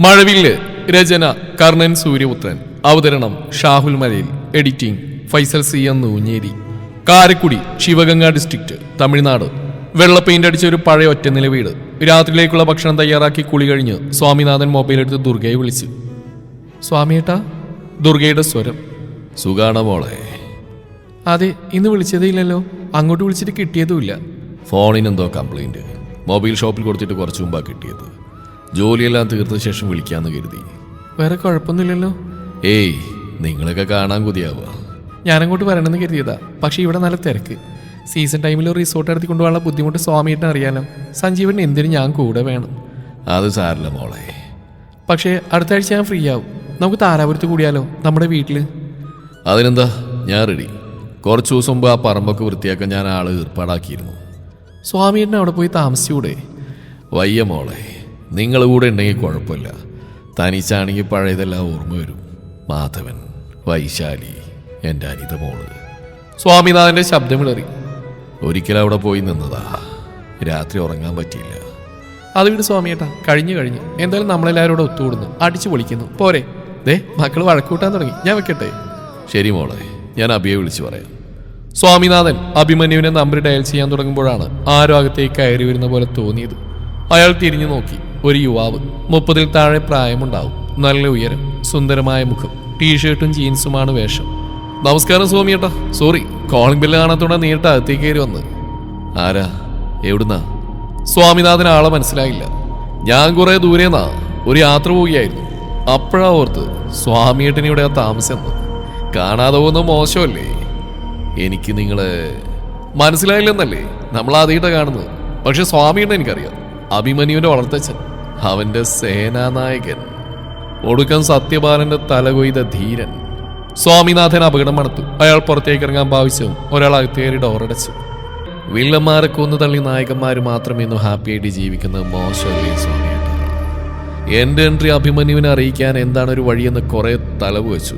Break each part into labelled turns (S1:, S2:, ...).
S1: മഴവില്ല് രചന കർണൻ സൂര്യപുത്രൻ. അവതരണം Shahul Malayil. Editing Faisal C M Noonjeri. Karaikudi Sivaganga district Tamilnadu. വെള്ള paint അടിച്ച ഒരു പഴയ ഒറ്റനില വീട്. രാത്രിയിലേക്കുള്ള ഭക്ഷണം തയ്യാറാക്കി കുളി കഴിഞ്ഞ് സ്വാമിനാഥൻ മൊബൈൽ എടുത്ത് ദുർഗയെ വിളിച്ചു. സ്വാമിയേട്ടാ ദുർഗയുടെ സ്വരം. സുഖാണ മോളെ? അതെ ഇന്ന് വിളിച്ചതേ ഇല്ലല്ലോ. അങ്ങോട്ട് വിളിച്ചിട്ട് കിട്ടിയതുമില്ല ഫോണിനെന്തോ കംപ്ലൈന്റ് മൊബൈൽ ഷോപ്പിൽ കൊടുത്തിട്ട് കുറച്ച് മുമ്പാ കിട്ടിയത്. ജോലിയെല്ലാം തീർത്ത ശേഷം വിളിക്കാന്ന് കരുതി. വേറെ കുഴപ്പമൊന്നുമില്ലല്ലോ. ഏയ് നിങ്ങളൊക്കെ കാണാൻ കൊതിയാവുക. ഞാനങ്ങോട്ട് വരണമെന്ന് കരുതിയതാ. പക്ഷെ ഇവിടെ നല്ല തിരക്ക്. സീസൺ ടൈമിൽ ഒരു റിസോർട്ട് നടത്തി കൊണ്ടുപോകാനുള്ള ബുദ്ധിമുട്ട് സ്വാമിയേട്ടൻ അറിയാലോ. സഞ്ജീവൻ എന്തിനു ഞാൻ കൂടെ വേണം. അത് സാറില്ല മോളെ. പക്ഷേ അടുത്ത ആഴ്ച ഞാൻ ഫ്രീ ആവും. നമുക്ക് താരാപുരത്ത് കൂടിയാലോ നമ്മുടെ വീട്ടിൽ അതിനെന്താ? ഞാൻ റെഡി കുറച്ച് ദിവസം മുമ്പ് ആ പറമ്പൊക്കെ വൃത്തിയാക്കാൻ ഞാൻ ആൾ ഏർപ്പാടാക്കിയിരുന്നു. സ്വാമിയേട്ടൻ അവിടെ പോയി താമസിച്ചൂടെ? വയ്യ മോളെ. നിങ്ങൾ കൂടെ ഉണ്ടെങ്കിൽ കുഴപ്പമില്ല. തനിച്ചാണെങ്കിൽ പഴയതെല്ലാം ഓർമ്മ വരും. മാധവൻ വൈശാലി എന്റെ അനിത മോൾ ശബ്ദം ശബ്ദമിളറി ഒരിക്കലും അവിടെ പോയി നിന്നതാ. രാത്രി ഉറങ്ങാൻ പറ്റിയില്ല. അത് വിട് സ്വാമിയേട്ടാ. കഴിഞ്ഞു കഴിഞ്ഞു. എന്തായാലും നമ്മളെല്ലാവരും കൂടെ ഒത്തുകൂടുന്നു. അടിച്ചു പൊളിക്കുന്നു. പോരെ. ദേ മക്കൾ വഴക്കൂട്ടാൻ തുടങ്ങി. ഞാൻ വെക്കട്ടെ? ശരി മോളെ. ഞാൻ അബിയെ വിളിച്ചു പറയാം. സ്വാമിനാഥൻ അഭിമന്യുവിനെ നമ്പർ ഡയൽ ചെയ്യാൻ തുടങ്ങുമ്പോഴാണ് ആരോ അകത്തേക്ക് കയറി വരുന്ന പോലെ തോന്നിയത്. അയാൾ തിരിഞ്ഞു നോക്കി. ഒരു യുവാവ് മുപ്പതിൽ താഴെ പ്രായമുണ്ടാവും. നല്ല ഉയരം സുന്ദരമായ മുഖം ടീഷർട്ടും ജീൻസുമാണ് വേഷം. നമസ്കാരം സ്വാമിയേട്ടാ. സോറി കോളിംഗ് ബില്ല് കാണാത്തോടെ നേരിട്ട് അകത്തേക്ക് കയറി വന്ന് ആരാ? എവിടുന്നാ? സ്വാമിനാഥൻ ആളെ മനസ്സിലായില്ല. ഞാൻ കുറെ ദൂരേന്നാ ഒരു യാത്ര പോവുകയായിരുന്നു. അപ്പോഴാ ഓർത്ത് സ്വാമിയേട്ടൻ ഇവിടെ താമസം. കാണാതെ പോകുന്ന മോശമല്ലേ? എനിക്ക് നിങ്ങളെ മനസ്സിലായില്ലെന്നല്ലേ? നമ്മൾ ആദ്യമായിട്ടാണ് കാണുന്നത്. പക്ഷെ സ്വാമിയുടെ എനിക്കറിയാം. അഭിമന്യുവിന്റെ വളർത്തച്ഛൻ അവന്റെ സേനാനായകൻ. ഒടുക്കം സത്യപാലന്റെ തലകൊയ്ത ധീരൻ. സ്വാമിനാഥൻ അപകടം മണത്തു. അയാൾ പുറത്തേക്ക് ഇറങ്ങാൻ ഭാവിച്ചും ഒരാൾ അകത്തേറി ഡോറടച്ചു വില്ലന്മാരെ കൊന്നു തള്ളി നായകന്മാർ മാത്രമേ ഇന്ന് ഹാപ്പിയായിട്ട് ജീവിക്കുന്ന മോശമല്ലേ സ്വാമിയേട്ട? എന്റെ എൻട്രി അഭിമന്യുവിനെ അറിയിക്കാൻ എന്താണ് ഒരു വഴിയെന്ന് കുറെ തലവ് വെച്ചു.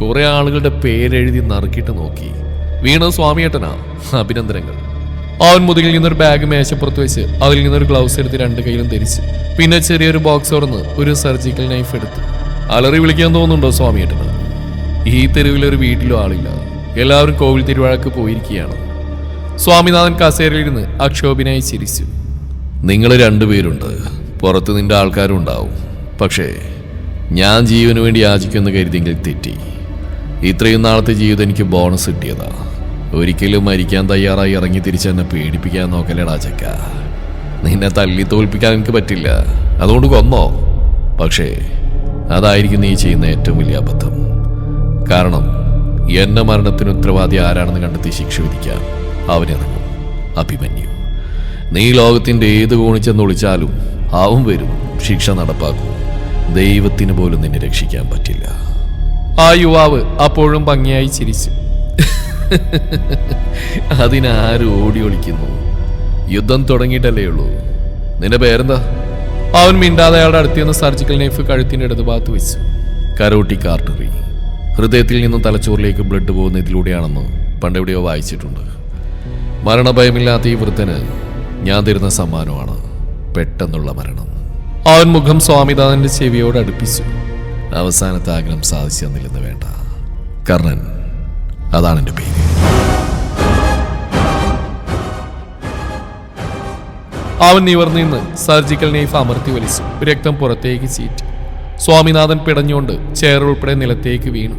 S1: കുറെ ആളുകളുടെ പേരെഴുതി നറുക്കിട്ട് നോക്കി. വീണ സ്വാമിയേട്ടനാ. അഭിനന്ദനങ്ങൾ. അവൻ മുതുകിൽ നിന്നൊരു ബാഗ് മേശപ്പുറത്ത് വെച്ച് അതിൽ നിന്നൊരു ഗ്ലൗസ് എടുത്ത് രണ്ട് കയ്യിലും ധരിച്ചു. പിന്നെ ചെറിയൊരു ബോക്സ് തുറന്ന് ഒരു സർജിക്കൽ നൈഫ് എടുത്തു. അലറി വിളിക്കാൻ തോന്നുന്നുണ്ടോ സ്വാമിയേട്ടന്? ഈ തെരുവിലൊരു വീട്ടിലും ആളില്ല. എല്ലാവരും കോവിൽ തിരുവാഴക്ക് പോയിരിക്കുകയാണ്. സ്വാമിനാഥൻ കസേരയിലിരുന്ന് അക്ഷോഭിനായി ചിരിച്ചു. നിങ്ങൾ രണ്ടുപേരുണ്ട് പുറത്ത് നിന്റെ ആൾക്കാരും ഉണ്ടാവും. പക്ഷേ ഞാൻ ജീവന് വേണ്ടി യാചിക്കുമെന്ന് കരുതിയെങ്കിൽ തെറ്റി. ഇത്രയും നാളത്തെ ജീവിതം എനിക്ക് ബോണസ് കിട്ടിയതാ. ഒരിക്കലും മരിക്കാൻ തയ്യാറായി ഇറങ്ങി തിരിച്ച് എന്നെ പേടിപ്പിക്കാൻ നോക്കലടാ ചക്ക. നിന്നെ തല്ലി തോൽപ്പിക്കാൻ എനിക്ക് പറ്റില്ല. അതുകൊണ്ട് കൊന്നോ. പക്ഷേ അതായിരിക്കും നീ ചെയ്യുന്ന ഏറ്റവും വലിയ അബദ്ധം. കാരണം എന്റെ മരണത്തിന് ഉത്തരവാദി ആരാണെന്ന് കണ്ടെത്തി ശിക്ഷ വിധിക്കാം. അവനിറങ്ങും അഭിമന്യു. നീ ലോകത്തിന്റെ ഏത് കോണിച്ചെന്ന് ഒളിച്ചാലും അവൻ വരും ശിക്ഷ നടപ്പാക്കും. ദൈവത്തിന് പോലും നിന്നെ രക്ഷിക്കാൻ പറ്റില്ല. ആ യുവാവ് അപ്പോഴും ഭംഗിയായി ചിരിച്ചു. അതിനാരും ഓടി ഒളിക്കുന്നു? യുദ്ധം തുടങ്ങിയിട്ടല്ലേ ഉള്ളൂ. നിന്റെ പേരെന്താ? അവൻ മിണ്ടാതെ അയാളുടെ അടുത്ത് നിന്ന് സർജിക്കൽ നൈഫ് കഴുത്തിന്റെ ഇടതുഭാഗത്ത് വെച്ചു. കരോട്ടി കാർട്ടറി. ഹൃദയത്തിൽ നിന്നും തലച്ചോറിലേക്ക് ബ്ലഡ് പോകുന്ന ഇതിലൂടെയാണെന്ന് പണ്ടെവിടെയോ വായിച്ചിട്ടുണ്ട്. മരണഭയമില്ലാത്ത ഈ വൃദ്ധന് ഞാൻ തരുന്ന സമ്മാനമാണ് പെട്ടെന്നുള്ള മരണം. അവൻ മുഖം സ്വാമിനാഥന്റെ ചെവിയോട് അടുപ്പിച്ചു. അവസാനത്തെ ആഗ്രഹം സാധിച്ചു തന്നില്ലെന്ന് വേണ്ട. കർണൻ അതാണ് എന്റെ പേര്. അവൻ നിവർന്നു നിന്ന് സർജിക്കൽ നൈഫ് അമർത്തി വലിച്ചു. രക്തം പുറത്തേക്ക് ചീറ്റി. സ്വാമിനാഥൻ പിടഞ്ഞുകൊണ്ട് ചെയർ ഉൾപ്പെടെ നിലത്തേക്ക് വീണു.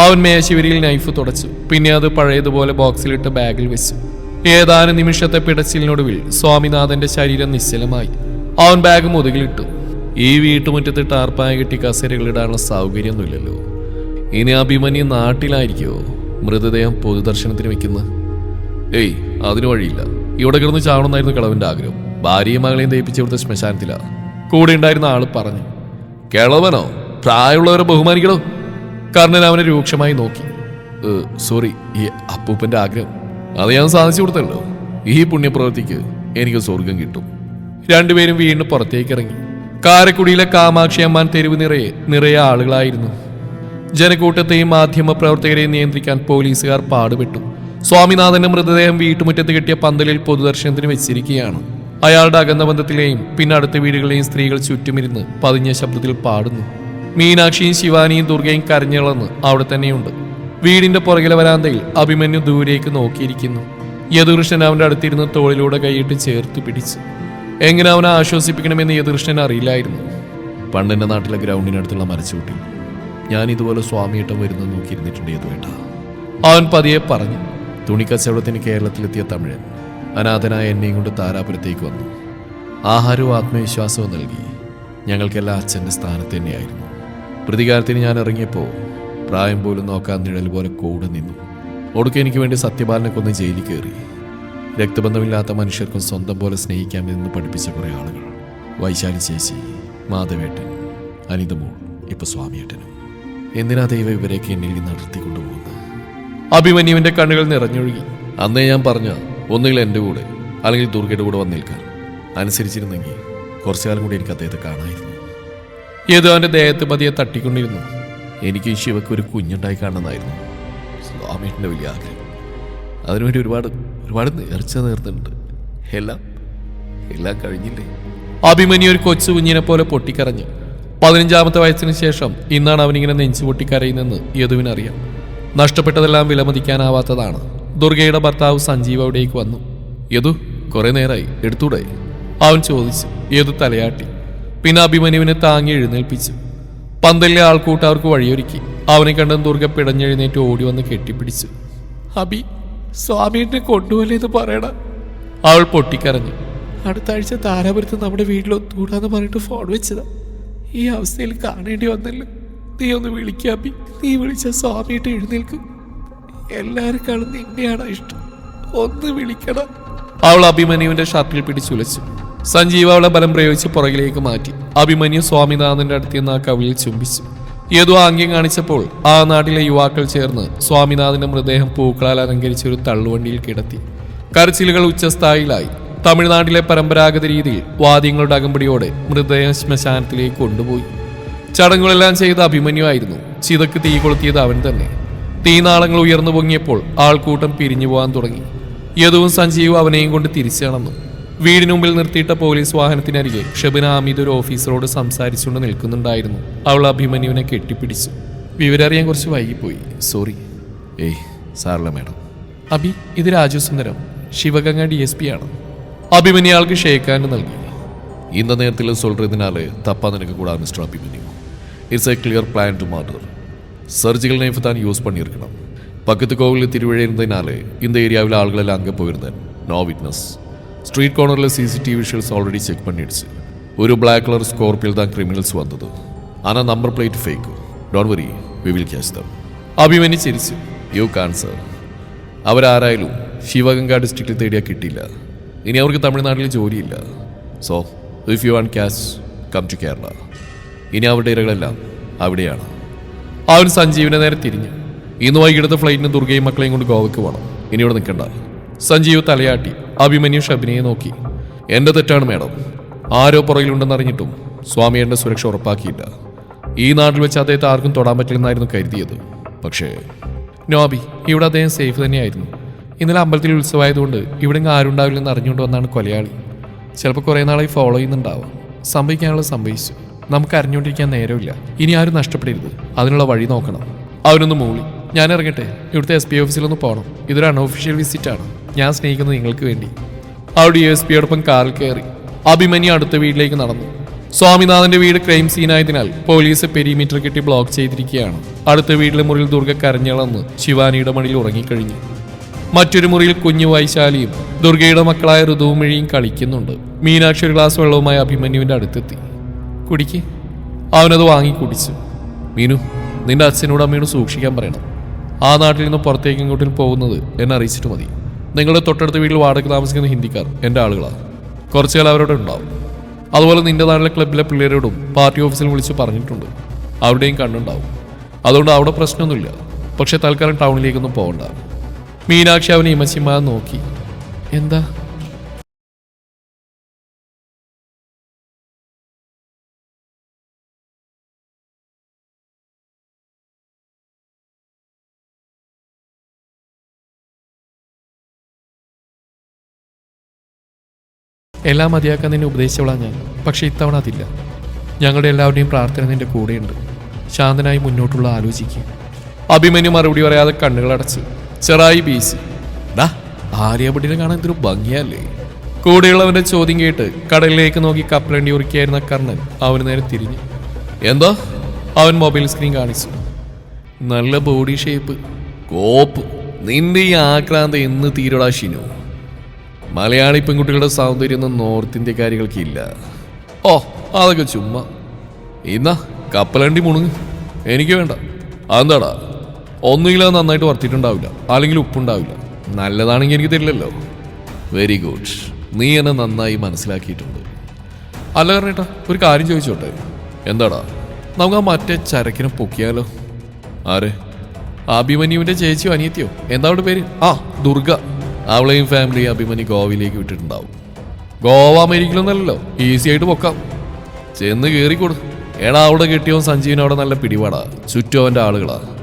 S1: അവൻ മേശവരിയിൽ നൈഫ് തുടച്ചു. പിന്നെ അത് പഴയതുപോലെ ബോക്സിലിട്ട് ബാഗിൽ വെച്ചു. ഏതാനും നിമിഷത്തെ പിടച്ചിലിനൊടുവിൽ സ്വാമിനാഥന്റെ ശരീരം നിശ്ചലമായി. അവൻ ബാഗ് മുതുകിലിട്ടു. ഈ വീട്ടുമുറ്റത്ത് ടാർപ്പായ കെട്ടി കസേരകളിടാനുള്ള സൗകര്യമൊന്നുമില്ലല്ലോ. ഇനി അഭിമന്യു നാട്ടിലായിരിക്കുമോ മൃതദേഹം പൊതുദർശനത്തിന് വെക്കുന്നത് ഏയ് അതിന് വഴിയില്ല. ഇവിടെ കിടന്ന് ചാവണമെന്നായിരുന്നു കിളവിന്റെ ആഗ്രഹം. ഭാര്യയും മകളെയും ദയിപ്പിച്ച് ഇവിടുത്തെ ശ്മശാനത്തിലാ. കൂടെ ഉണ്ടായിരുന്ന ആൾ പറഞ്ഞു കിളവനോ? പ്രായമുള്ളവരെ ബഹുമാനിക്കണോ? കർണൻ അവനെ രൂക്ഷമായി നോക്കി. സോറി ഈ അപ്പൂപ്പന്റെ ആഗ്രഹം. അത് ഞാൻ സാധിച്ചു കൊടുത്തല്ലോ. ഈ പുണ്യപ്രവൃത്തിക്ക് എനിക്ക് സ്വർഗം കിട്ടും. രണ്ടുപേരും വീണ്ടും പുറത്തേക്ക് ഇറങ്ങി. കാരക്കുടിയിലെ കാമാക്ഷി അമ്മാൻ തെരുവ് നിറയെ നിറയെ ആളുകളായിരുന്നു. ജനക്കൂട്ടത്തെയും മാധ്യമ പ്രവർത്തകരെയും നിയന്ത്രിക്കാൻ പോലീസുകാർ പാടുപെട്ടു. സ്വാമിനാഥന്റെ മൃതദേഹം വീട്ടുമുറ്റത്ത് കിട്ടിയ പന്തലിൽ പൊതുദർശനത്തിന് വെച്ചിരിക്കുകയാണ്. അയാളുടെ അകന്ന ബന്ധത്തിലെയും പിന്നെ അടുത്ത വീടുകളിലെയും സ്ത്രീകൾ ചുറ്റുമിരുന്ന് പതിഞ്ഞ ശബ്ദത്തിൽ പാടുന്നു. മീനാക്ഷിയും ശിവാനിയും ദുർഗയും കരഞ്ഞിളന്ന് അവിടെ തന്നെയുണ്ട്. വീടിന്റെ പുറകിലെ വരാന്തയിൽ അഭിമന്യു ദൂരേക്ക് നോക്കിയിരിക്കുന്നു. യദുകൃഷ്ണൻ അവന്റെ അടുത്തിരുന്ന് തോളിലൂടെ കൈയിട്ട് ചേർത്ത് പിടിച്ചു. എങ്ങനെ അവനെ ആശ്വസിപ്പിക്കണമെന്ന് യദുകൃഷ്ണൻ അറിയില്ലായിരുന്നു. പണ്ടെന്റെ നാട്ടിലെ ഗ്രൗണ്ടിനടുത്തുള്ള മരച്ചുകൂട്ടി ഞാൻ ഇതുപോലെ സ്വാമിയേട്ടം വരുന്നത് നോക്കിയിരുന്നിട്ടുണ്ട് യദുവേട്ട അവൻ പതിയെ പറഞ്ഞു തുണിക്കച്ചവടത്തിന് കേരളത്തിലെത്തിയ തമിഴൻ അനാഥനായ എന്നെയും കൊണ്ട് താരാപുരത്തേക്ക് വന്നു. ആഹാരവും ആത്മവിശ്വാസവും നൽകി. ഞങ്ങൾക്കെല്ലാം അച്ഛന്റെ സ്ഥാനത്ത് തന്നെയായിരുന്നു. പ്രതികാരത്തിന് ഞാൻ ഇറങ്ങിയപ്പോൾ പ്രായം പോലും നോക്കാൻ നിഴൽ പോലെ കൂടെ നിന്നു. ഒടുക്കെ എനിക്ക് വേണ്ടി സത്യപാലനെ കൊന്ന് ജയിലിൽ കയറി. രക്തബന്ധമില്ലാത്ത മനുഷ്യർക്കും സ്വന്തം പോലെ സ്നേഹിക്കാമെന്ന് പഠിപ്പിച്ച കുറേ ആളുകൾ. വൈശാലി ചേച്ചി മാധവേട്ടൻ അനിതമോൾ ഇപ്പോൾ സ്വാമിയേട്ടനും. എന്തിനാ ദൈവം ഇവരെയൊക്കെ എന്നിൽ നിന്ന് അടർത്തിക്കൊണ്ടുപോകുന്നത് അഭിമന്യുവിന്റെ കണ്ണുകൾ നിറഞ്ഞൊഴുകി. അന്നേ ഞാൻ പറഞ്ഞ ഒന്നുകിൽ എന്റെ കൂടെ അല്ലെങ്കിൽ ദുർഗയുടെ കൂടെ വന്ന് നിൽക്കാൻ. അനുസരിച്ചിരുന്നെങ്കിൽ കുറച്ചു കാലം കൂടി എനിക്ക് അദ്ദേഹത്തെ കാണായിരുന്നു ഏതോ അവന്റെ ദേഹത്ത് പതിയെ തട്ടിക്കൊണ്ടിരുന്നു. എനിക്ക് ശിവക്ക് ഒരു കുഞ്ഞുണ്ടായി കാണണമെന്നായിരുന്നു സ്വാമിയുടെ വലിയ ആഗ്രഹം. അതിനുവേണ്ടി ഒരുപാട് ഒരുപാട് നേർച്ച നേർന്നിട്ടുണ്ട്. എല്ലാം എല്ലാം കഴിഞ്ഞില്ലേ? അഭിമന്യു ഒരു കൊച്ചു കുഞ്ഞിനെ പോലെ പൊട്ടിക്കരഞ്ഞു പതിനഞ്ചാമത്തെ വയസ്സിന് ശേഷം ഇന്നാണ് അവനിങ്ങനെ നെഞ്ചു പൊട്ടിക്കരയുന്നെന്ന് യദുവിനറിയാം. നഷ്ടപ്പെട്ടതെല്ലാം വിലമതിക്കാനാവാത്തതാണ്. ദുർഗയുടെ ഭർത്താവ് സഞ്ജീവ് അവിടേക്ക് വന്നു. യദു കുറെ നേരായി എടുത്തൂടെ അവൻ ചോദിച്ചു. യദു തലയാട്ടി. പിന്നെ അഭിമന്യുവിനെ താങ്ങി എഴുന്നേൽപ്പിച്ചു. പന്തലിലെ ആൾക്കൂട്ട് അവർക്ക് വഴിയൊരുക്കി. അവനെ കണ്ടും ദുർഗ പിടഞ്ഞെഴുന്നേറ്റ് ഓടി വന്ന് കെട്ടിപ്പിടിച്ചു. അബി സ്വാമിയെ കൊണ്ടുപോലെന്ന് പറയണ? അവൾ പൊട്ടിക്കരഞ്ഞു. അടുത്ത ആഴ്ച താരാപുരത്ത് നമ്മുടെ വീട്ടിൽ ഒത്തുകൂടാന്ന് പറഞ്ഞിട്ട് ഫോൺ വെച്ചതാ. ഈ അവസ്ഥയിൽ കാണേണ്ടി വന്നല്ലോ. നീ ഒന്ന് വിളിക്കാപ്പി നീ വിളിച്ച സ്വാമിയിട്ട് എഴുന്നേൽക്കും. എല്ലാവർക്കാളും നിന്നെയാണ് ഇഷ്ടം? ഒന്ന് വിളിക്കണം. അവൾ അഭിമന്യുവിന്റെ ഷർട്ടിൽ പിടിച്ചുലച്ചു. സഞ്ജീവ് അവളെ ബലം പ്രയോഗിച്ച് പുറകിലേക്ക് മാറ്റി. അഭിമന്യു സ്വാമിനാഥന്റെ അടുത്ത് നിന്ന് ആ കവിളിൽ ചുംബിച്ചു. ഏതോ ആംഗ്യം കാണിച്ചപ്പോൾ ആ നാട്ടിലെ യുവാക്കൾ ചേർന്ന് സ്വാമിനാഥന്റെ മൃതദേഹം പൂക്കളാൽ അലങ്കരിച്ച ഒരു തള്ളുവണ്ടിയിൽ കിടത്തി. കരച്ചിലുകൾ ഉച്ചസ്ഥായിലായി. തമിഴ്നാട്ടിലെ പരമ്പരാഗത രീതിയിൽ വാദ്യങ്ങളുടെ അകമ്പടിയോടെ മൃതദേഹം ശ്മശാനത്തിലേക്ക് കൊണ്ടുപോയി. ചടങ്ങുകളെല്ലാം ചെയ്ത അഭിമന്യുവായിരുന്നു. ചിതക്ക് തീ കൊളുത്തിയത് അവൻ തന്നെ. തീനാളങ്ങൾ ഉയർന്നു പൊങ്ങിയപ്പോൾ ആൾക്കൂട്ടം പിരിഞ്ഞു പോകാൻ തുടങ്ങി. യദുവും സഞ്ജീവും അവനെയും കൊണ്ട് തിരിച്ചു നടന്നു. വീടിന് മുമ്പിൽ നിർത്തിയിട്ട പോലീസ് വാഹനത്തിനരികെ ഷബിന ഹമീദ് ഒരു ഓഫീസറോട് സംസാരിച്ചുകൊണ്ട് നിൽക്കുന്നുണ്ടായിരുന്നു. അവൾ അഭിമന്യുവിനെ കെട്ടിപ്പിടിച്ചു. വിവരറിയാൻ കുറച്ച് വൈകിപ്പോയി. സോറി. ഏയ് സാറില്ല മാഡം. അഭി ഇത് Raju Sundaram. Sivaganga D S P ആണ്. അഭിമന്യാൾക്ക് ഷേക്ക് നൽകി. ഇന്ന നേരത്തിൽ സൊല്ലതിനാല് തപ്പാ നിനക്ക് കൂടാ mister Abhimanyu. It's a clear plan to murder surgical knife താൻ യൂസ് പണിയിരിക്കണം പക്കത്ത് കോവിലിൽ തിരുവഴയിരുന്നതിനാല് ഇന്ന ഏരിയാവിലെ ആളുകളെല്ലാം അங்கே പോയിരുന്നേൻ. നോ വിറ്റ്നസ് സ്ട്രീറ്റ് കോർണറിലെ സി സി ടി വി ഷീൽസ് ഓൾറെഡി ചെക്ക് പണിയിടിച്ച് ഒരു ബ്ലാക്ക് കളർ സ്കോർപ്പിയിൽ താൻ ക്രിമിനൽസ് വന്നത്. ആ number plate fake don't worry we will catch them Abhimanyu ചിരിച്ചു. യു കാൺ സർ അവരാരായാലും ശിവഗംഗ ഡിസ്ട്രിക്റ്റിൽ തേടിയാൽ കിട്ടിയില്ല. ഇനി അവർക്ക് തമിഴ്നാട്ടിൽ ജോലിയില്ല. So if you want cash come to Kerala ഇനി അവരുടെ ഇരകളെല്ലാം അവിടെയാണ്. അവൻ സഞ്ജീവിനെ നേരെ തിരിഞ്ഞു. ഇന്ന് വൈകിട്ടത്തെ ഫ്ലൈറ്റിന് ദുർഗയും മക്കളെയും കൊണ്ട് ഗോവയ്ക്ക് പോകണം. ഇനി ഇവിടെ നിൽക്കണ്ട. സഞ്ജീവ് തലയാട്ടി അഭിമന്യു ഷബിനയെ നോക്കി. എന്റെ തെറ്റാണ് മേഡം. ആരോ പുറകിലുണ്ടെന്നറിഞ്ഞിട്ടും സ്വാമി എന്റെ സുരക്ഷ ഉറപ്പാക്കിയില്ല. ഈ നാട്ടിൽ വെച്ച് അദ്ദേഹത്തെ ആർക്കും തൊടാൻ പറ്റില്ലെന്നായിരുന്നു കരുതിയത്. പക്ഷേ നോബി ഇവിടെ അദ്ദേഹം സേഫ് തന്നെയായിരുന്നു. ഇന്നലെ അമ്പലത്തിൽ ഉത്സവമായതുകൊണ്ട് ഇവിടെ ആരും ഉണ്ടാവില്ലെന്ന് അറിഞ്ഞുകൊണ്ട് വന്നാണ് കൊലയാളി. ചിലപ്പോൾ കുറേ നാളായി ഫോളോ ചെയ്യുന്നുണ്ടാവാം. സംഭവിക്കാനുള്ളത് സംഭവിച്ചു. നമുക്ക് അറിഞ്ഞുകൊണ്ടിരിക്കാൻ നേരമില്ല. ഇനി ആരും നഷ്ടപ്പെടരുത്. അതിനുള്ള വഴി നോക്കണം. അവനൊന്ന് മൂളി. ഞാൻ ഇറങ്ങട്ടെ. ഇവിടുത്തെ എസ് പി ഓഫീസിലൊന്ന് പോകണം ഇതൊരു അൺഒഫീഷ്യൽ വിസിറ്റ് ആണ്. ഞാൻ സ്നേഹിക്കുന്നത് നിങ്ങൾക്ക് വേണ്ടി. അവിടെ എസ് പിയോടൊപ്പം കാറിൽ കയറി അഭിമന്യു അടുത്ത വീട്ടിലേക്ക് നടന്നു. സ്വാമിനാഥന്റെ വീട് ക്രൈം സീനായതിനാൽ പോലീസ് പെരിമീറ്റർ കെട്ടി ബ്ലോക്ക് ചെയ്തിരിക്കുകയാണ്. അടുത്ത വീട്ടിലെ മുറിയിൽ ദുർഗ കരഞ്ഞളന്ന് ശിവാനിയുടെ മണിയിൽ ഉറങ്ങിക്കഴിഞ്ഞു. മറ്റൊരു മുറിയിൽ കുഞ്ഞു വൈശാലിയും ദുർഗയുടെ മക്കളായ ഋതുവുമിഴിയും കളിക്കുന്നുണ്ട്. മീനാക്ഷി ഒരു ഗ്ലാസ് വെള്ളവുമായി അഭിമന്യുവിന്റെ അടുത്തെത്തി. കുടിക്ക്. അവനത് വാങ്ങി കുടിച്ചു. മീനു നിന്റെ അച്ഛനോട് അമ്മയോട് സൂക്ഷിക്കാൻ പറയണം. ആ നാട്ടിൽ നിന്ന് പുറത്തേക്ക് ഇങ്ങോട്ടും പോകുന്നത് എന്നെ അറിയിച്ചിട്ട് മതി. നിങ്ങളുടെ തൊട്ടടുത്ത വീട്ടിൽ വാടക താമസിക്കുന്ന ഹിന്ദിക്കാർ എന്റെ ആളുകളാണ് കുറച്ചു കാലം അവരോട് ഉണ്ടാവും. അതുപോലെ നിന്റെ നാട്ടിലെ ക്ലബിലെ പിള്ളേരോടും പാർട്ടി ഓഫീസിൽ വിളിച്ച് പറഞ്ഞിട്ടുണ്ട്. അവിടെയും കണ്ടുണ്ടാവും അതുകൊണ്ട് അവിടെ പ്രശ്നമൊന്നുമില്ല. പക്ഷേ തൽക്കാലം ടൗണിലേക്കൊന്നും പോകണ്ട. മീനാക്ഷി അവനെ ഇമച്ചിമാ നോക്കി. എന്താ? എല്ലാം മതിയാക്കാൻ നിന്നെ ഉപദേശിച്ചവളാ ഞാൻ. പക്ഷെ ഇത്തവണ അതില്ല. ഞങ്ങളുടെ എല്ലാവരുടെയും പ്രാർത്ഥന നിന്റെ കൂടെയുണ്ട്. ശാന്തനായി മുന്നോട്ടുള്ള ആലോചിക്കുക അഭിമന്യു മറുപടി പറയാതെ കണ്ണുകൾ ചെറായി ബീസി. ഡാ ആര്യഭട്ടിനെ കാണാൻ എന്തൊരു ഭംഗിയല്ലേ? കൂടെയുള്ളവന്റെ ചോദ്യം കേട്ട് കടലിലേക്ക് നോക്കി കപ്പലണ്ടി ഉറുക്കിയായിരുന്ന കർണൻ അവന് നേരെ തിരിഞ്ഞു. എന്താ? അവൻ മൊബൈൽ സ്ക്രീൻ കാണിച്ചു. നല്ല ബോഡി ഷേപ്പ്. കോപ്പ്. നിന്റെ ഈ ആക്രാന്ത എന്ന് തീരടാ ഷിനു. മലയാളി പെൺകുട്ടികളുടെ സൗന്ദര്യം നോർത്ത് ഇന്ത്യക്കാരികൾക്ക് ഇല്ല. ഓ അതൊക്കെ ചുമ്മാ. ഇന്നാ കപ്പലണ്ടി മുണുങ്ങ്. എനിക്ക് വേണ്ട. അതെന്താടാ? ഒന്നുകിൽ അത് നന്നായിട്ട് വർത്തിയിട്ടുണ്ടാവില്ല അല്ലെങ്കിൽ ഉപ്പുണ്ടാവില്ല. നല്ലതാണെങ്കിൽ എനിക്ക് തരില്ലല്ലോ. വെരി ഗുഡ് നീ എന്നെ നന്നായി മനസ്സിലാക്കിയിട്ടുണ്ട്. അല്ല പറഞ്ഞേട്ടാ ഒരു കാര്യം ചോദിച്ചോട്ടെ? എന്താടാ? നമുക്ക് ആ മറ്റേ ചരക്കിനെ പൊക്കിയാലോ? ആരെ? അഭിമന്യുവിന്റെ ചേച്ചിയോ അനിയത്തിയോ? എന്താ അവിടെ പേര്? ആ ദുർഗ. അവളെയും ഫാമിലി അഭിമന്യു ഗോവയിലേക്ക് വിട്ടിട്ടുണ്ടാവും. ഗോവ അമേരിക്കയിലൊന്നല്ലല്ലോ. ഈസി ആയിട്ട് പൊക്കാം. ചെന്ന് കയറിക്കൊടു എടാ അവിടെ കിട്ടിയവൻ സഞ്ജീവൻ അവിടെ നല്ല പിടിപാടാ. ചുറ്റും അവന്റെ ആളുകളാ.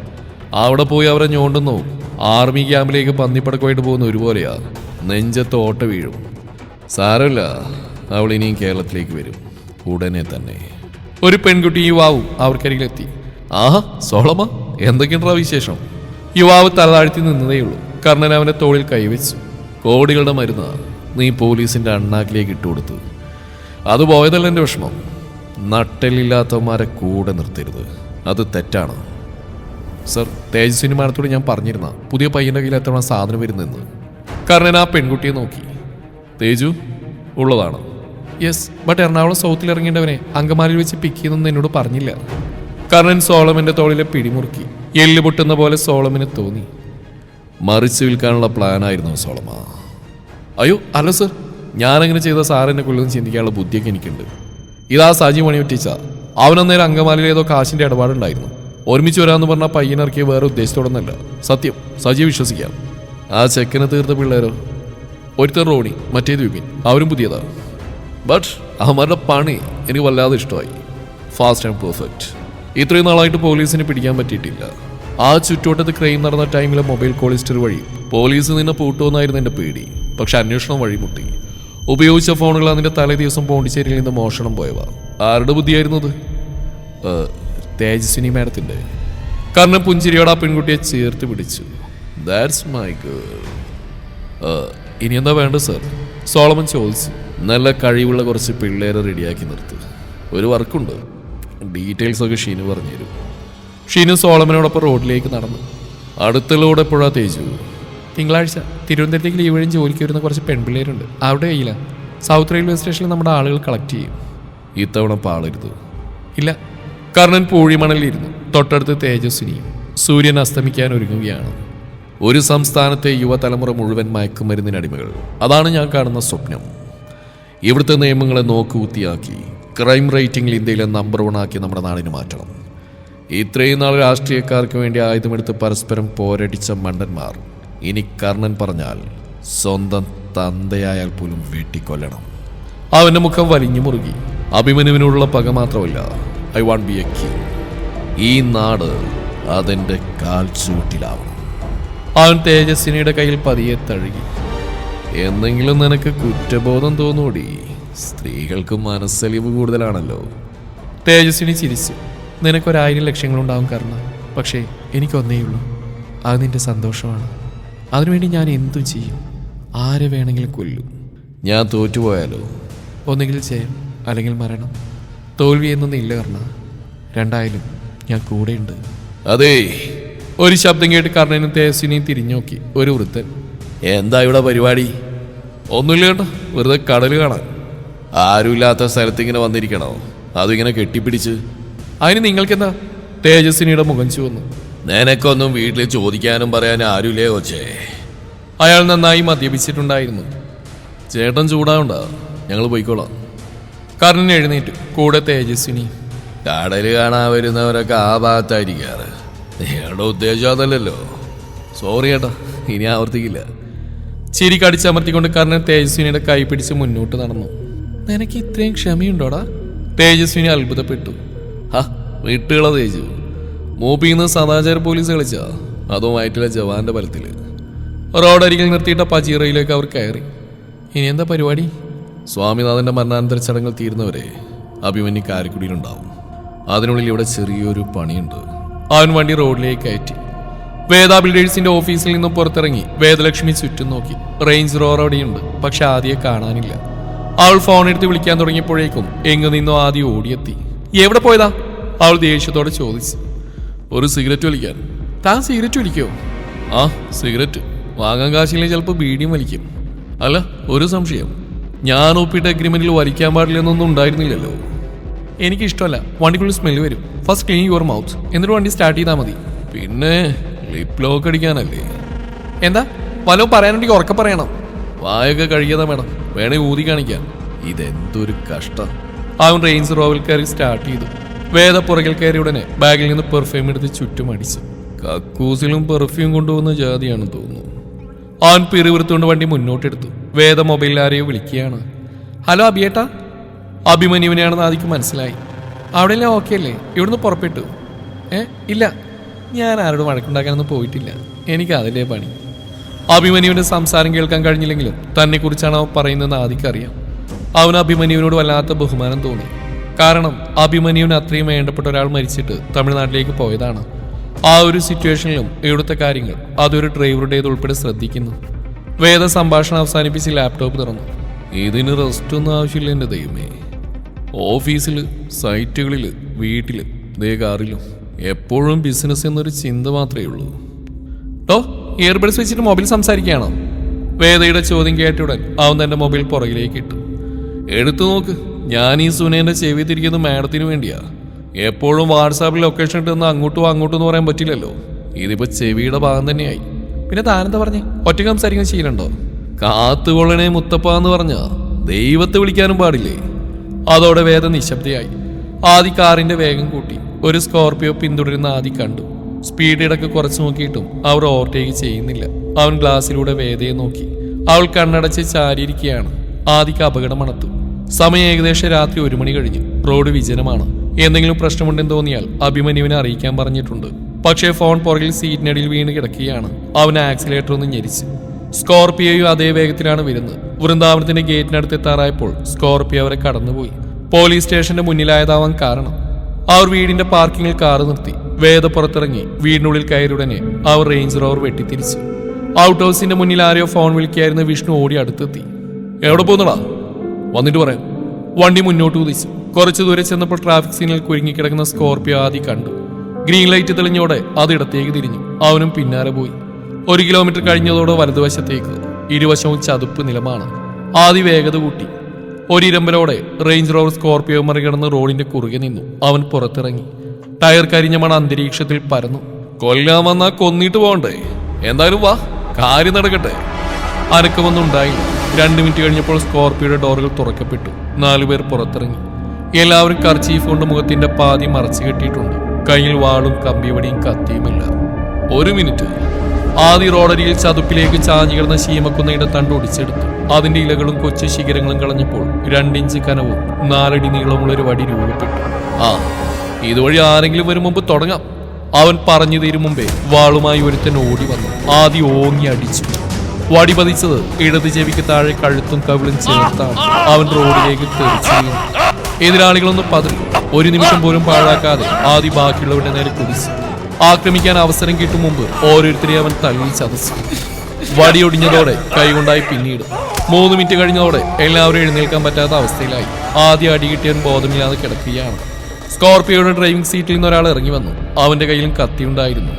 S1: അവിടെ പോയി അവരെ ഞോണ്ടുന്നു. ആർമി ക്യാമ്പിലേക്ക് പന്നിപ്പടക്കമായിട്ട് പോകുന്ന ഒരുപോലെയാ. നെഞ്ചത്ത് ഓട്ട വീഴും. സാരമില്ല അവൾ ഇനിയും കേരളത്തിലേക്ക് വരും. ഉടനെ തന്നെ. ഒരു പെൺകുട്ടി യുവാവ് അവർക്കരികിലെത്തി. ആഹാ സോളമ എന്തൊക്കെയുണ്ടാ വിശേഷം? യുവാവ് തലതാഴ്ത്തി നിന്നതേയുള്ളൂ. കർണൻ അവന്റെ തോളിൽ കൈവച്ചു. കോടികളുടെ മരുന്ന് നീ പോലീസിന്റെ അണ്ണാക്കിലേക്ക് ഇട്ടുകൊടുത്തു അത് പോയതല്ല എന്റെ വിഷമം. നട്ടലില്ലാത്തവന്മാരെ കൂടെ നിർത്തരുത്. അത് തെറ്റാണ്. സർ തേജസ്വിനി മാഡത്തോട് ഞാൻ പറഞ്ഞിരുന്ന പുതിയ പയ്യന്റെ കയ്യിൽ എത്ര സാധനം വരുന്നെന്ന്. കർണൻ ആ പെൺകുട്ടിയെ നോക്കി. തേജു ഉള്ളതാണ്? യെസ് ബട്ട് എറണാകുളം സൗത്തിൽ ഇറങ്ങേണ്ടവനെ അങ്കമാലിയിൽ വെച്ച് പിക്ക് ചെയ്യുന്നെന്ന് എന്നോട് പറഞ്ഞില്ല. കർണൻ സോളമിന്റെ തോളിലെ പിടിമുറുക്കി എല്ല് പൊട്ടുന്ന പോലെ സോളമിന് തോന്നി. മറിച്ച് വിൽക്കാനുള്ള പ്ലാനായിരുന്നു സോളമ. അയ്യോ അല്ല സർ ഞാനങ്ങനെ ചെയ്ത സാറിനെ കൊല്ലുന്ന ചിന്തിക്കാനുള്ള ബുദ്ധിയൊക്കെ എനിക്കുണ്ട്. ഇതാ സാജി മണി പറ്റിച്ച അവനന്നേരം അങ്കമാലിയിൽ ഏതോ കാശിന്റെ ഇടപാടുണ്ടായിരുന്നു. ഒരുമിച്ച് വരാമെന്ന് പറഞ്ഞ പയ്യനിറക്കിയ വേറെ ഉദ്ദേശത്തോടൊന്നല്ല. സത്യം സജീവ് വിശ്വസിക്കാം. ആ ചെക്കനെ തീർത്ത പിള്ളേരോ? ഒരുത്തർ റോണി മറ്റേത് വിപിൻ. അവരും പുതിയതാ. ബട്ട് അവന്മാരുടെ പണി എനിക്ക് വല്ലാതെ ഇഷ്ടമായി. ഫാസ്റ്റ് ആൻഡ് പെർഫെക്റ്റ് ഇത്രയും നാളായിട്ട് പോലീസിനെ പിടിക്കാൻ പറ്റിയിട്ടില്ല. ആ ചുറ്റോട്ടത്ത് ക്രൈം നടന്ന ടൈമിലെ മൊബൈൽ കോളിസ്റ്റർ വഴി പോലീസ് നിന്നെ പൂട്ടുമെന്നായിരുന്നു എന്റെ പേടി. പക്ഷെ അന്വേഷണം വഴിമുട്ടി. ഉപയോഗിച്ച ഫോണുകൾ അതിന്റെ തലേ ദിവസം പോണ്ടിച്ചേരിയിൽ നിന്ന് മോഷണം പോയവ. ആരുടെ ബുദ്ധിയായിരുന്നു അത്? ഏഹ്, തേജസ്വിനി മാഡത്തിന്റെ. കാരണം പുഞ്ചിരിയോട് ആ പെൺകുട്ടിയെ ചേർത്ത് പിടിച്ചു. ദാറ്റ്സ് മൈ ഗേൾ ഇനി എന്താ വേണ്ടത് സർ സോളമൻ ചോദിച്ചു. നല്ല കഴിവുള്ള കുറച്ച് പിള്ളേരെ റെഡിയാക്കി നിർത്ത്. ഒരു വർക്കുണ്ട്. ഡീറ്റെയിൽസ് ഒക്കെ ഷീനു പറഞ്ഞുതരും. ഷീനു സോളമനോടൊപ്പം റോഡിലേക്ക് നടന്നു. അടുത്തുള്ളൂടെ എപ്പോഴാണ് തേജു? തിങ്കളാഴ്ച തിരുവനന്തപുരത്തേക്ക് ലീവ് വഴി ജോലിക്ക് വരുന്ന കുറച്ച് പെൺപിള്ളേരുണ്ട്. അവിടെ കയ്യിലാണ് സൗത്ത് റെയിൽവേ സ്റ്റേഷനിൽ നമ്മുടെ ആളുകൾ കളക്ട് ചെയ്യും. ഇത്തവണ പാളരുത്. ഇല്ല കർണൻ പൂഴിമണലിരുന്നു തൊട്ടടുത്ത് തേജസ്വിനിയും സൂര്യൻ അസ്തമിക്കാൻ ഒരുങ്ങുകയാണ്. ഒരു സംസ്ഥാനത്തെ യുവതലമുറ മുഴുവൻ മയക്കുമരുന്നിനടിമകൾ അതാണ് ഞാൻ കാണുന്ന സ്വപ്നം. ഇവിടുത്തെ നിയമങ്ങളെ നോക്കുകുത്തിയാക്കി ക്രൈം റേറ്റിംഗിൽ ഇന്ത്യയിലെ നമ്പർ വൺ ആക്കി നമ്മുടെ നാടിന് മാറ്റണം. ഇത്രയും നാൾ രാഷ്ട്രീയക്കാർക്ക് വേണ്ടി ആയുധമെടുത്ത് പരസ്പരം പോരടിച്ച മണ്ടന്മാർ. ഇനി കർണൻ പറഞ്ഞാൽ സ്വന്തം തന്തയായാൽ പോലും വെട്ടിക്കൊല്ലണം. അവന്റെ മുഖം വലിഞ്ഞു മുറുകി. അഭിമന്യുവിനോടുള്ള പക മാത്രമല്ല I want be a king. ഈ നാട് അതിന്റെ കാൽ ചൂട്ടിലാവണം അവൻ തേജസ്വിനിയുടെ കയ്യിൽ പതിയെ തഴുകി. എന്തെങ്കിലും നിനക്ക് കുറ്റബോധം തോന്നൂടി. സ്ത്രീകൾക്ക് മനസ്സലിവ് കൂടുതലാണല്ലോ. തേജസ്വിനി ചിരിച്ചു. നിനക്കൊരായിരം ലക്ഷ്യങ്ങളുണ്ടാവും കാരണം പക്ഷേ എനിക്കൊന്നേയുള്ളൂ അത് നിന്റെ സന്തോഷമാണ്. അതിനുവേണ്ടി ഞാൻ എന്തു ചെയ്യും? ആരെ വേണമെങ്കിലും കൊല്ലും. ഞാൻ തോറ്റുപോയാലോ? ഒന്നുകിൽ ജയം അല്ലെങ്കിൽ മരണം. തോൽവി എന്നൊന്നും ഇല്ല കർണ. രണ്ടായാലും ഞാൻ കൂടെയുണ്ട്. അതേ. ഒരു ശബ്ദം കേട്ട് കർണനും തേജസ്വിനിയും തിരിഞ്ഞു നോക്കി ഒരു വൃദ്ധൻ. എന്താ ഇവിടെ പരിപാടി? ഒന്നുമില്ല കേട്ടോ വെറുതെ കടൽ കാണാൻ. ആരുമില്ലാത്ത സ്ഥലത്ത് ഇങ്ങനെ വന്നിരിക്കണോ? അതിങ്ങനെ കെട്ടിപ്പിടിച്ച്. അതിന് നിങ്ങൾക്കെന്താ? തേജസ്വിനിയുടെ മുഖം ചുവന്നു. നിനക്കൊന്നും വീട്ടിൽ ചോദിക്കാനും പറയാനും ആരുമില്ലേ കൊച്ചേ? അയാൾ നന്നായി മദ്യപിച്ചിട്ടുണ്ടായിരുന്നു. ചേട്ടൻ ചൂടാവണ്ട. ഞങ്ങൾ പോയിക്കോളാം. കർണൻ എഴുന്നേറ്റു. കൂടെ തേജസ്വിനി കടൽ കാണാൻ വരുന്നവരൊക്കെ ആ ഭാഗത്തായിരിക്കാറ്. നിങ്ങളുടെ ഉദ്ദേശം അതല്ലല്ലോ. സോറി ഏട്ടാ ഇനി ആവർത്തിക്കില്ല. ചിരി കടിച്ചമർത്തിക്കൊണ്ട് കർണൻ തേജസ്വിനിയുടെ കൈ പിടിച്ച് മുന്നോട്ട് നടന്നു. നിനക്ക് ഇത്രയും ക്ഷമയുണ്ടോടാ? തേജസ്വിനി അത്ഭുതപ്പെട്ടു. ഹാ വിട്ടുകള തേജു. മൂപ്പിന്ന് സദാചാര പോലീസ് കളിച്ചാ. അതും വയറ്റിലെ ജവാന്റെ ബലത്തിൽ. റോഡരികിൽ നിർത്തിയിട്ട പജീറയിലേക്ക് അവർ കയറി. ഇനി എന്താ പരിപാടി? സ്വാമിനാഥന്റെ മരണാനന്തര ചടങ്ങുകൾ തീരുന്നവരെ അഭിമന്യു കാരക്കുടിയിലുണ്ടാവും അതിനുള്ളിൽ ഇവിടെ ചെറിയൊരു പണിയുണ്ട്. അവൻ വണ്ടി റോഡിലേക്ക് കയറ്റി. വേദ ബിൽഡേഴ്സിന്റെ ഓഫീസിൽ നിന്നും പുറത്തിറങ്ങി വേദലക്ഷ്മി ചുറ്റും നോക്കി. റേഞ്ച് റോർ അവിടെയുണ്ട് പക്ഷെ ആദ്യം കാണാനില്ല. അവൾ ഫോൺ എടുത്ത് വിളിക്കാൻ തുടങ്ങിയപ്പോഴേക്കും എങ്ങു നിന്നോ ആദ്യം ഓടിയെത്തി. എവിടെ പോയതാ? അവൾ ദേഷ്യത്തോടെ ചോദിച്ചു. ഒരു സിഗരറ്റ് വലിക്കാൻ. താൻ സിഗരറ്റ് വലിക്കോ? ആ സിഗരറ്റ്. വാങ്ങാൻ കാശില്ലെങ്കിൽ ചിലപ്പോൾ ബീഡിയും വലിക്കും. അല്ല ഒരു സംശയം. ഞാൻ ഒപ്പിട്ട അഗ്രിമെന്റിൽ വലിക്കാൻ പാടില്ലെന്നൊന്നും ഉണ്ടായിരുന്നില്ലല്ലോ. എനിക്ക് ഇഷ്ടമല്ല വണ്ടിക്കുള്ളിൽ സ്മെല്ല് വരും. ഫസ്റ്റ് ക്ലീൻ യുവർ മൗത്ത് എന്നിട്ട് വണ്ടി സ്റ്റാർട്ട് ചെയ്താൽ മതി. പിന്നെ ലിപ് ലോക്ക് അടിക്കാനല്ലേ. എന്താ? വല്ലതും പറയാനുണ്ടെങ്കിൽ ഉറക്കെ പറയണം. വായൊക്കെ കഴിയാതെ വേണം. വേണേ ഊതി കാണിക്കാൻ ഇതെന്തൊരു കഷ്ടം. അവൻ റേഞ്ച് റോവിൽ കയറി സ്റ്റാർട്ട് ചെയ്തു. വേദ പുറകിൽ കയറി ഉടനെ ബാഗിൽ നിന്ന് പെർഫ്യൂം എടുത്ത് ചുറ്റും അടിച്ചു. കക്കൂസിലും പെർഫ്യൂം കൊണ്ടുപോകുന്ന ജാതിയാണെന്ന് തോന്നുന്നു. അവൻ പിറിവിറുത്തുകൊണ്ട് വണ്ടി മുന്നോട്ടെടുത്തു. വേദ മൊബൈലിൽ ആരെയോ വിളിക്കുകയാണ്. ഹലോ അബിയേട്ടാ. അഭിമന്യുവിനെയാണെന്ന് ആദ്യം മനസ്സിലായി. അവിടെ എല്ലാം ഓക്കെ അല്ലേ ഇവിടുന്ന് പുറപ്പെട്ടു. ഏ ഇല്ല. ഞാൻ ആരോടും വഴക്കുണ്ടാക്കാനൊന്നും പോയിട്ടില്ല. എനിക്ക് അതിലേ പണി. അഭിമന്യുവിന്റെ സംസാരം കേൾക്കാൻ കഴിഞ്ഞില്ലെങ്കിലും തന്നെക്കുറിച്ചാണ് അവൻ പറയുന്നതെന്ന് ആദിക്കറിയാം അവന് അഭിമന്യുവിനോട് വല്ലാത്ത ബഹുമാനം തോന്നി. കാരണം അഭിമന്യുവിന് അത്രയും വേണ്ടപ്പെട്ട ഒരാൾ മരിച്ചിട്ട് തമിഴ്നാട്ടിലേക്ക് പോയതാണ്. ആ ഒരു സിറ്റുവേഷനിലും ഇവിടുത്തെ കാര്യങ്ങൾ അതൊരു ഡ്രൈവറുടേത് ഉൾപ്പെടെ ശ്രദ്ധിക്കുന്നു. വേദ സംഭാഷണം അവസാനിപ്പിച്ച് ലാപ്ടോപ്പ് തുറന്നു. ഇതിന് റെസ്റ്റ് ഒന്നും ആവശ്യമില്ല എന്റെ ദൈവമേ. ഓഫീസിൽ സൈറ്റുകളിൽ വീട്ടിൽ ദേ കാറിലും എപ്പോഴും ബിസിനസ് എന്നൊരു ചിന്ത മാത്രമേ ഉള്ളൂ. ടോ ഇയർബഡ്സ് വെച്ചിട്ട് മൊബൈൽ സംസാരിക്കുകയാണോ? വേദയുടെ ചോദ്യം കേട്ടുടൻ അവൻ തന്റെ മൊബൈൽ പുറകിലേക്ക് ഇട്ടു. എടുത്തു നോക്ക് ഞാൻ ഈ സുനേന്റെ ചെവി തിരിക്കുന്നത് മാഡത്തിന് വേണ്ടിയാ. എപ്പോഴും വാട്സാപ്പിൽ ലൊക്കേഷൻ ഇട്ടുന്ന അങ്ങോട്ടും അങ്ങോട്ടും എന്ന് പറയാൻ പറ്റില്ലല്ലോ. ഇതിപ്പോൾ ചെവിയുടെ ഭാഗം തന്നെയായി. പിന്നെ താനെന്താ പറഞ്ഞു? ഒറ്റ സംസാരിക്കാൻ ശീലുണ്ടോ കാത്തുകൊള്ളണേ മുത്തപ്പ എന്ന് പറഞ്ഞ ദൈവത്തെ വിളിക്കാനും പാടില്ലേ? അതോടെ വേദ നിശബ്ദയായി. ആദി കാറിന്റെ വേഗം കൂട്ടി. ഒരു സ്കോർപിയോ പിന്തുടരുന്ന ആദി കണ്ടു. സ്പീഡ് ഇടയ്ക്ക് കുറച്ച് നോക്കിയിട്ടും അവർ ഓവർടേക്ക് ചെയ്യുന്നില്ല. അവൻ ഗ്ലാസ്സിലൂടെ വേദയെ നോക്കി. അവൾ കണ്ണടച്ച് ചാരിയിരിക്കുകയാണ്. ആദിക്ക് അപകടം അണത്തു. സമയം ഏകദേശം രാത്രി ഒരു മണി കഴിഞ്ഞു. റോഡ് വിജനമാണ്. എന്തെങ്കിലും പ്രശ്നമുണ്ടെന്ന് തോന്നിയാൽ അഭിമന്യുവിനെ അറിയിക്കാൻ പറഞ്ഞിട്ടുണ്ട്. പക്ഷേ ഫോൺ പുറകിൽ സീറ്റിനടിയിൽ വീണ് കിടക്കുകയാണ്. അവൻ ആക്സിലേറ്റർ ഒന്ന് ഞെരിച്ചു. സ്കോർപിയോയും അതേ വേഗത്തിലാണ് വരുന്നത്. വൃന്ദാവനത്തിന്റെ ഗേറ്റിനടുത്ത് എത്താറായപ്പോൾ സ്കോർപിയോ അവരെ കടന്നുപോയി. പോലീസ് സ്റ്റേഷന്റെ മുന്നിലായതാവാൻ കാരണം. അവർ വീടിന്റെ പാർക്കിങ്ങിൽ കാർ നിർത്തി. വേദ പുറത്തിറങ്ങി. വീടിനുള്ളിൽ കയറിയുടനെ അവർ റേഞ്ച് റോവർ വെട്ടിത്തിരിച്ചു. ഔട്ട് ഹൗസിന്റെ മുന്നിൽ ആരെയോ ഫോൺ വിളിക്കായിരുന്ന വിഷ്ണു ഓടി അടുത്തെത്തി. എവിടെ പോകുന്നടാ വന്നിട്ട് പറയാം. വണ്ടി മുന്നോട്ട് കുതിച്ചു. കുറച്ചു ദൂരെ ചെന്നപ്പോൾ ട്രാഫിക് സിഗ്നൽ കുരുങ്ങിക്കിടക്കുന്ന സ്കോർപിയോ ആദ്യം കണ്ടു. ഗ്രീൻ ലൈറ്റ് തെളിഞ്ഞോടെ അത് ഇടത്തേക്ക് തിരിഞ്ഞു. അവനും പിന്നാലെ പോയി. ഒരു കിലോമീറ്റർ കഴിഞ്ഞതോടെ വലതുവശത്തേക്ക് ഇരുവശവും ചതുപ്പ് നിലമാണ്. ആദ്യ വേഗത കൂട്ടി. ഒരിരമ്പലോടെ റേഞ്ച് റോവർ സ്കോർപ്പിയോ മറികടന്ന് റോഡിന്റെ കുറുകെ നിന്നു. അവൻ പുറത്തിറങ്ങി. ടയർ കരിഞ്ഞ മണ അന്തരീക്ഷത്തിൽ പരന്നു. കൊല്ലാൻ വന്നാ കൊന്നിട്ട് പോകണ്ടേ? എന്തായാലും വാ കാര്യം നടക്കട്ടെ. അനക്കമൊന്നും ഉണ്ടായില്ല രണ്ടു മിനിറ്റ് കഴിഞ്ഞപ്പോൾ സ്കോർപ്പിയോയുടെ ഡോറുകൾ തുറക്കപ്പെട്ടു. നാലുപേർ പുറത്തിറങ്ങി. എല്ലാവരും കർച്ചീഫ് കൊണ്ട് മുഖത്തിന്റെ പാതി മറച്ചു കെട്ടിയിട്ടുണ്ട്. കയ്യിൽ വാളും കമ്പിവടിയും കത്തിയുമില്ല. ഒരു മിനിറ്റ്. ആദി റോഡരിയിൽ ചതുപ്പിലേക്ക് ചാഞ്ഞു കിടന്ന ശീമക്കുന്നയുടെ തണ്ട് ഒടിച്ചെടുത്തു. അതിന്റെ ഇലകളും കൊച്ചു ശിഖരങ്ങളും കളഞ്ഞപ്പോൾ രണ്ടിഞ്ച് കനവും നാലടി നീളമുള്ള ഒരു വടി രൂപപ്പെട്ടു. ആ ഇതുവഴി ആരെങ്കിലും വരും മുമ്പ് തുടങ്ങാം. അവൻ പറഞ്ഞു തീരും മുമ്പേ വാളുമായി ഒരുത്തൻ ഓടി വന്നു. ആദ്യം ഓങ്ങി അടിച്ചു. വടി പതിച്ചത്. ഇടത് ചെവിക്ക് താഴെ കഴുത്തും കവിളും ചേർത്താണ് അവൻ റോഡിലേക്ക് തെറിച്ചു. എതിരാളികളൊന്നും പതറി. ഒരു നിമിഷം പോലും പാഴാക്കാതെ ആദ്യ ബാക്കിയുള്ളവരുടെ നേരെ കുതിച്ചു. ആക്രമിക്കാൻ അവസരം കിട്ടും മുമ്പ് ഓരോരുത്തരെയും അവൻ തള്ളി ചതച്ചു. വടിയൊടിഞ്ഞതോടെ കൈകൊണ്ടായി പിന്നീട്. മൂന്ന് മിനിറ്റ് കഴിഞ്ഞതോടെ എല്ലാവരും എഴുന്നേൽക്കാൻ പറ്റാത്ത അവസ്ഥയിലായി. ആദ്യം അടി കിട്ടിയവൻ ബോധമില്ലാതെ കിടക്കുകയാണ്. സ്കോർപിയോയുടെ ഡ്രൈവിംഗ് സീറ്റിൽ നിന്ന് ഒരാൾ ഇറങ്ങി വന്നു. അവന്റെ കയ്യിലും കത്തിയുണ്ടായിരുന്നു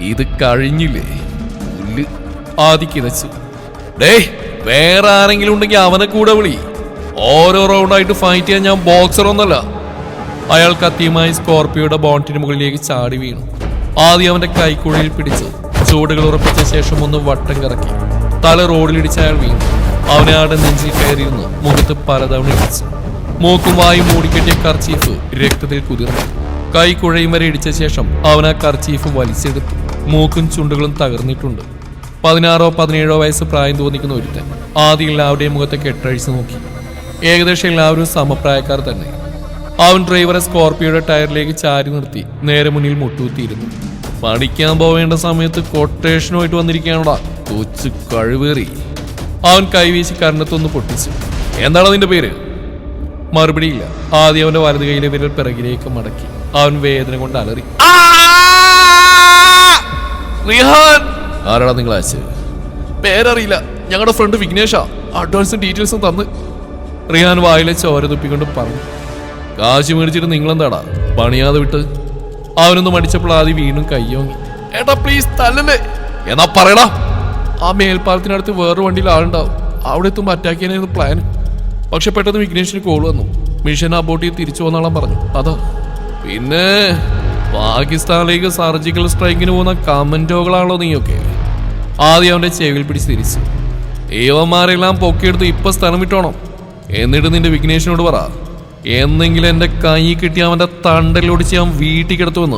S1: ഇത് കഴിഞ്ഞില്ലേ? പുല്ല് ആദി കിതച്ചു ഡേ വേറെ ആരെങ്കിലും ഉണ്ടെങ്കിൽ അവനെ കൂടെ വിളി. ഓരോ റൗണ്ടായിട്ട് ഫൈറ്റ് ചെയ്യാൻ ഞാൻ ബോക്സർ ഒന്നല്ല. അയാൾ കത്തിയുമായി സ്കോർപിയോയുടെ ബോണ്ടിന് മുകളിലേക്ക് ചാടി വീണു. ആദ്യം അവന്റെ കൈക്കുഴയിൽ പിടിച്ച് ചൂടുകൾ ഉറപ്പിച്ച ശേഷം ഒന്ന് വട്ടം കറക്കി. തല റോഡിലിടിച്ച് അയാൾ വീണു. അവനെ ആടെ നെഞ്ചിൽ കയറിയിരുന്ന് മുഖത്ത് പലതവണ ഇടിച്ചു. മൂക്കും വായും മൂടിക്കെട്ടിയ കർച്ചീഫ് രക്തത്തിൽ കുതിർന്നു. കൈ കുഴയും വരെ ഇടിച്ച ശേഷം അവൻ ആ കർച്ചീഫ് വലിച്ചെടുത്തു. മൂക്കും ചുണ്ടുകളും തകർന്നിട്ടുണ്ട്. പതിനാറോ പതിനേഴോ വയസ്സ് പ്രായം തോന്നിക്കുന്ന ഒരുത്തൻ ആദ്യം എല്ലാവരുടെയും മുഖത്തെ കെട്ടഴിച്ച് നോക്കി. ഏകദേശം എല്ലാവരും സമപ്രായക്കാർ തന്നെ. അവൻ ഡ്രൈവറെ സ്കോർപിയോയുടെ ടയറിലേക്ക് ചാരി നിർത്തി നേരെ മുന്നിൽ മുട്ടുകുത്തിയിരുന്നു. പഠിക്കാൻ പോവേണ്ട സമയത്ത് കൊട്ടേഷനുമായിട്ട് വന്നിരിക്കുകയാണോടാ. കൊച്ചു കഴിവേറി. അവൻ കൈവീശി കരണത്തൊന്ന് പൊട്ടിച്ചു. എന്താണ് അതിന്റെ പേര്? മറുപടിയില്ല ആദ്യം അവന്റെ വലത് കൈയിലെ വിരൽ പിറകിലേക്ക് മടക്കി. അവൻ വേദന കൊണ്ട് അലറി. ആരാടാ നിങ്ങൾ അയച്ചത്? പേരറിയില്ല. ഞങ്ങളുടെ ഫ്രണ്ട് വിഘ്നേഷാ. അഡ്വാൻസും ഡീറ്റെയിൽസും തന്ന്. റിയാൻ വായിലെ ചോര തുപ്പിക്കൊണ്ട് പറഞ്ഞു. കാശ് മേടിച്ചിട്ട് നിങ്ങളെന്താടാ? പണിയാതെ വിട്ട് അവനൊന്ന് മടിച്ചപ്പോൾ ആദ്യം വീണ്ടും കയ്യോങ്ങി. ഏട്ടാ പ്ലീസ് തല്ലല്ലേ എന്നാ പറയടാ. ആ മേൽപ്പാലത്തിനടുത്ത് വേറൊരു വണ്ടിയിൽ ആളുണ്ടാവും. അവിടെ എത്തുമ്പോൾ അറ്റാക്ക് ചെയ്യാനായിരുന്നു പ്ലാൻ പക്ഷെ പെട്ടെന്ന് വിഘ്നേഷിന് കോൾ വന്നു. മിഷൻ ആ ചെയ്ത് തിരിച്ചു വന്നോളാൻ പറഞ്ഞു. അതാ. പിന്നെ പാകിസ്ഥാനിലേക്ക് സർജിക്കൽ സ്ട്രൈക്കിന് പോകുന്ന കമന്റോകളാണല്ലോ നീയൊക്കെ. ആദ്യം അവന്റെ ചെവിയിൽ പിടിച്ച് തിരിച്ചു. ഏവന്മാരെല്ലാം പൊക്കിയെടുത്ത് ഇപ്പം സ്ഥലം വിട്ടോണം. എന്നിട്ട് നിന്റെ വിഘ്നേഷിനോട് പറ എന്നെങ്കിലും എന്റെ കൈ കിട്ടി അവന്റെ തണ്ടലൊടിച്ച് ഞാൻ വീട്ടിൽ കിടത്തുമെന്ന്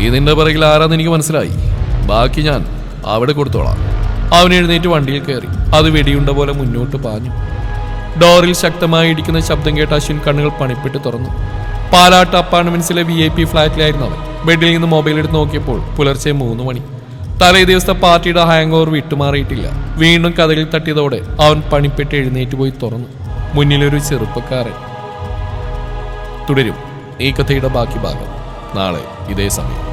S1: ഇതിന്റെ പിറകിൽ ആരാന്ന് എനിക്ക് മനസ്സിലായി. ബാക്കി ഞാൻ അവിടെ കൊടുത്തോളാം. അവൻ എഴുന്നേറ്റ് വണ്ടിയിൽ കയറി. അത് വെടിയുണ്ട പോലെ മുന്നോട്ട് പാഞ്ഞു. ഡോറിൽ ശക്തമായി ഇടിക്കുന്ന ശബ്ദം കേട്ട് അശ്വിൻ കണ്ണുകൾ പണിപ്പെട്ട് തുറന്നു. പാലാട്ട് അപ്പാർട്ട്മെന്റ്സിലെ വി ഐ പി ഫ്ലാറ്റിലായിരുന്നു അവൻ. ബെഡിൽ നിന്ന് മൊബൈൽ എടുത്ത് നോക്കിയപ്പോൾ പുലർച്ചെ മൂന്ന് മണി. തലേ ദിവസത്തെ പാർട്ടിയുടെ ഹാങ് ഓവർ വിട്ടുമാറിയിട്ടില്ല. വീണ്ടും കഥകളിൽ തട്ടിയതോടെ അവൻ പണിപ്പെട്ട് എഴുന്നേറ്റ് പോയി തുറന്നു. മുന്നിലൊരു ചെറുപ്പക്കാരൻ. തുടരും. ഈ കഥയുടെ ബാക്കി ഭാഗം. നാളെ ഇതേ സമയം.